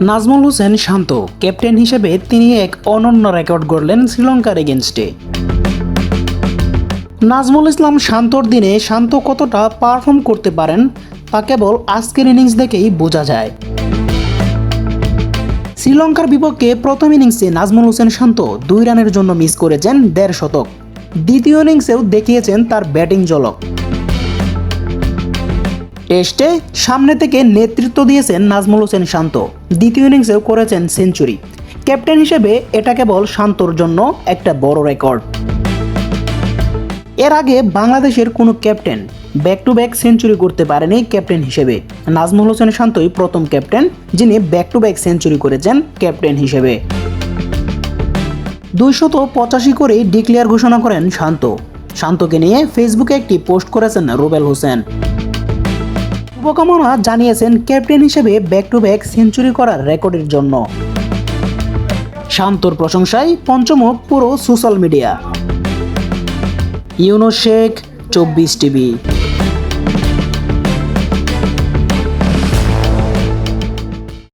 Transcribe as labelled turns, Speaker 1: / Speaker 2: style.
Speaker 1: নাজমুল হোসেন শান্ত, captain হিসেবে তিনি এক অনন্য রেকর্ড গড়লেন শ্রীলঙ্কার এগেনস্টে। নাজমুল ইসলাম শান্তর দিনে শান্ত কতটা পারফর্ম করতে পারেন, তা কেবল আজকের ইনিংস দেখেই বোঝা যায়। শ্রীলঙ্কার বিপক্ষে প্রথম ইনিংসে নাজমুল হোসেন শান্ত দুই রানের জন্য মিস করেছেন দেড় শতক। দ্বিতীয় ইনিংসেও দেখিয়েছেন তার ব্যাটিং ঝলক। টেস্টে সামনে থেকে নেতৃত্ব দিয়েছেন নাজমুল হোসেন শান্ত। দ্বিতীয় ইনিংসেও করেছেন সেঞ্চুরি। ক্যাপ্টেন হিসেবে এটা কেবল শান্তর জন্য একটা বড় রেকর্ড। এর আগে বাংলাদেশের কোনো captain back to back century করতে পারেনি ক্যাপ্টেন হিসেবে। নাজমুল হোসেন শান্তই প্রথম ক্যাপ্টেন, যিনি ব্যাক টু ব্যাক সেঞ্চুরি করেছেন ক্যাপ্টেন হিসেবে। দুইশত পঁচাশি করেই ডিক্লেয়ার ঘোষণা করেন শান্ত। শান্তকে নিয়ে ফেসবুকে একটি পোস্ট করেছেন রুবেল হোসেন। শুভকামনা জানিয়েছেন ক্যাপ্টেন হিসেবে ব্যাক টু ব্যাক সেঞ্চুরি করার রেকর্ডের জন্য। শান্তর প্রশংসায় পঞ্চমুখ পুরো সোশ্যাল মিডিয়া। ইউনো শেখ, চব্বিশ টিভি।